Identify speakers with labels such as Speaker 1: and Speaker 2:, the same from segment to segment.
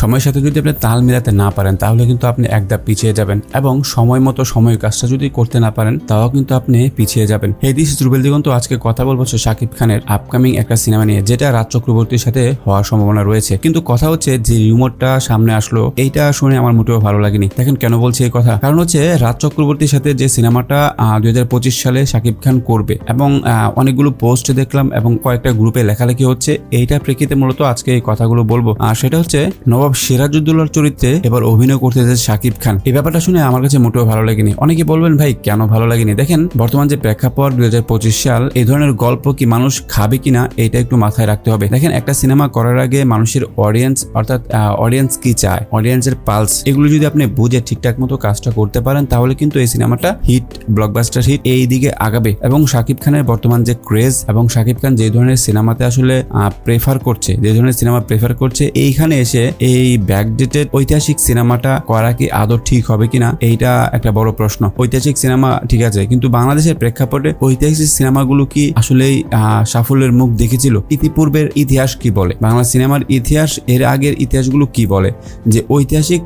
Speaker 1: সময়ের সাথে যদি আপনি তাল মিলাতে না পারেন, তাহলে কিন্তু আপনি এক ধাপ পিছিয়ে যাবেন এবং সময় মতো সময় কাজটা যদি করতে না পারেন, তাও কিন্তু আপনি পিছিয়ে যাবেন। এই দিস রুবেল দিগন্ত আজকে কথা বলব শাকিব খানের আপকামিং একটা সিনেমা নিয়ে, যেটা রাজ চক্রবর্তীর সাথে হওয়ার সম্ভাবনা রয়েছে। কিন্তু কথা হচ্ছে যে রিউমারটা সামনে আসলো, এইটা শুনে আমার মোটেও ভালো লাগেনি। দেখেন কেন বলছি এই কথা? কারণ হচ্ছে রাজ চক্রবর্তীর সাথে যে সিনেমাটা দুই হাজার পঁচিশ সালে শাকিব খান করবে এবং অনেকগুলো পোস্ট দেখলাম এবং কয়েকটা গ্রুপে লেখালেখি হচ্ছে এইটা প্রেক্ষিতে মূলত আজকে এই কথাগুলো বলব। আর সেটা হচ্ছে নবাব সিরাজউদ্দৌলার চরিত্রে এবার অভিনয় করতে যাচ্ছে শাকিব খান। এই ব্যাপারটা শুনে আমার কাছে মোটেও ভালো লাগেনি। অনেকে বলবেন, ভাই, কেন ভালো লাগেনি? দেখেন, বর্তমান যে প্রেক্ষাপট দু হাজার পঁচিশ সাল, এই ধরনের গল্প কি মানুষ খাবে কিনা এটা একটু মাথায় রাখতে হবে। দেখেন, একটা সিনেমা করার আগে মানুষের অডিয়েন্স অর্থাৎ অডিয়েন্স কি চায়? অডিয়েন্সের পালস এগুলো যদি আপনি বুঝে ঠিকঠাক মতো কাজটা করতে পারেন, তাহলে কিন্তু এই সিনেমাটা হিট ব্লকবাস্টার হিট এই দিকে আগাবে। এবং শাকিব খানের বর্তমান যে ক্রেজ এবং শাকিব খান যে ধরনের সিনেমাতে আসলে প্রেফার করছে, যে ধরনের সিনেমা প্রেফার করছে, এইখানে এসে এই ব্যাকডেটেড ঐতিহাসিক সিনেমাটা করা কি আদৌ ঠিক হবে কিনা, এইটা একটা বড় প্রশ্ন। ঐতিহাসিক সিনেমা ঠিক আছে, কিন্তু বাংলাদেশের প্রেক্ষাপটে ঐতিহাসিক সিনেমাগুলো কি আসলেই সাফল্যের মুখ দেখেছিল? ইতিপূর্বের ইতিহাস কি বলে? বাংলা সিনেমার ইতিহাস, এর আগের ইতিহাসগুলো কি বলে? যে ঐতিহাসিক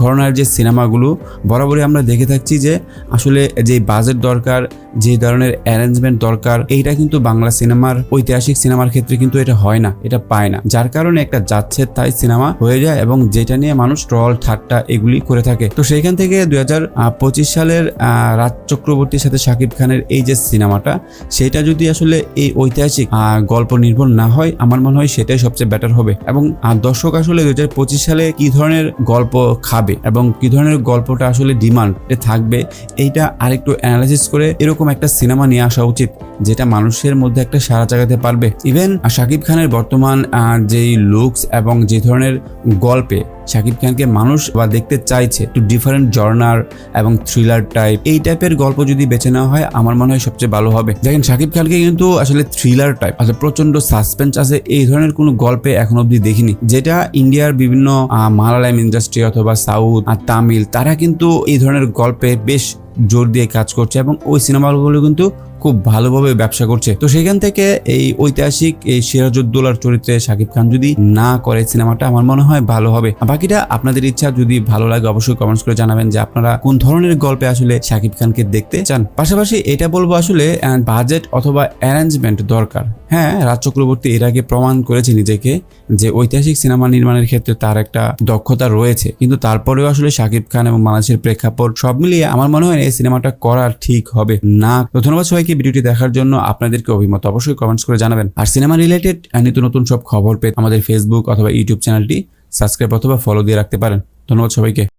Speaker 1: ঘটনার যে সিনেমাগুলো, বরাবরই আমরা দেখে থাকছি যে আসলে যে বাজেট দরকার, যে ধরনের অ্যারেঞ্জমেন্ট দরকার, এইটা কিন্তু বাংলা সিনেমার ঐতিহাসিক সিনেমার ক্ষেত্রে কিন্তু এটা হয় না, এটা পায় না। যার কারণে একটা যাচ্ছে তাই সিনেমা হয়ে যায়। এবং যেটা নিয়ে মানুষ ট্রল, ঠাট্টা এগুলি করে থাকে। তো সেইখান থেকে দুই হাজার পঁচিশ সালের রাজ চক্রবর্তীর সাথে শাকিব খানের এই যে সিনেমাটা, সেটা যদি আসলে এই ঐতিহাসিক গল্প নির্ভর না হয়, আমার মনে হয় সেটাই সবচেয়ে বেটার হবে। এবং দর্শক আসলে দু হাজার পঁচিশ সালে কি ধরনের গল্প খাবে এবং কি ধরনের গল্পটা আসলে ডিমান্ড থাকবে, এইটা আরেকটু অ্যানালাইসিস করে এরকম একটা সিনেমা নিয়ে আসা উচিত, যেটা মানুষের মধ্যে একটা সাড়া জাগাতে পারবে। ইভেন শাকিব খানের বর্তমান যেই লুকস এবং যে ধরনের গল্পে শাকিব খানকে মানুষ বা দেখতে চাইছে একটু ডিফারেন্ট জর্নার এবং থ্রিলার টাইপ এই টাইপের গল্প যদি বেছে নেওয়া হয়, আমার মনে হয় সবচেয়ে ভালো হবে। দেখেন, শাকিব খানকে কিন্তু আসলে থ্রিলার টাইপ আসলে প্রচণ্ড সাসপেন্স আছে। এই ধরনের কোনো গল্পে এখন অবধি দেখিনি। যেটা ইন্ডিয়ার বিভিন্ন মালায়ালাম ইন্ডাস্ট্রি অথবা সাউথ আর তামিল, তারা কিন্তু এই ধরনের গল্পে বেশ জোর দিয়ে কাজ করছে এবং ওই সিনেমাগুলো কিন্তু খুব ভালোভাবে ব্যবসা করছে। তো সেখান থেকে এই ঐতিহাসিক এই সিরাজউদ্দৌলার চরিত্রে শাকিব খান যদি না করে, সিনেমাটা আমার মনে হয় ভালো হবে। বাকিটা আপনাদের ইচ্ছা, যদি ভালো লাগে অবশ্যই কমেন্টস করে জানাবেন যে আপনারা কোন ধরনের গল্পে আসলে শাকিব খানকে দেখতে চান। পাশাপাশি এটা বলব আসলে বাজেট অথবা অ্যারেঞ্জমেন্ট দরকার। হ্যাঁ রাজ চক্রবর্তী এর আগে প্রমাণ করেছে নিজেকে যে ঐতিহাসিক সিনেমা নির্মাণের ক্ষেত্রে তার একটা দক্ষতা রয়েছে। কিন্তু তারপরেও আসলে শাকিব খান এবং বাংলাদেশের প্রেক্ষাপট সব মিলিয়ে আমার মনে হয় এই সিনেমাটা করা ঠিক হবে না। তো ধন্যবাদ সবাইকে ভিডিওটি দেখার জন্য। আপনাদেরকে অভিমত অবশ্যই কমেন্টস করে জানাবেন। আর সিনেমা রিলেটেড নিত্য নতুন সব খবর পেতে আমাদের ফেসবুক অথবা ইউটিউব চ্যানেলটি সাবস্ক্রাইব অথবা ফলো দিয়ে রাখতে পারেন। ধন্যবাদ সবাইকে।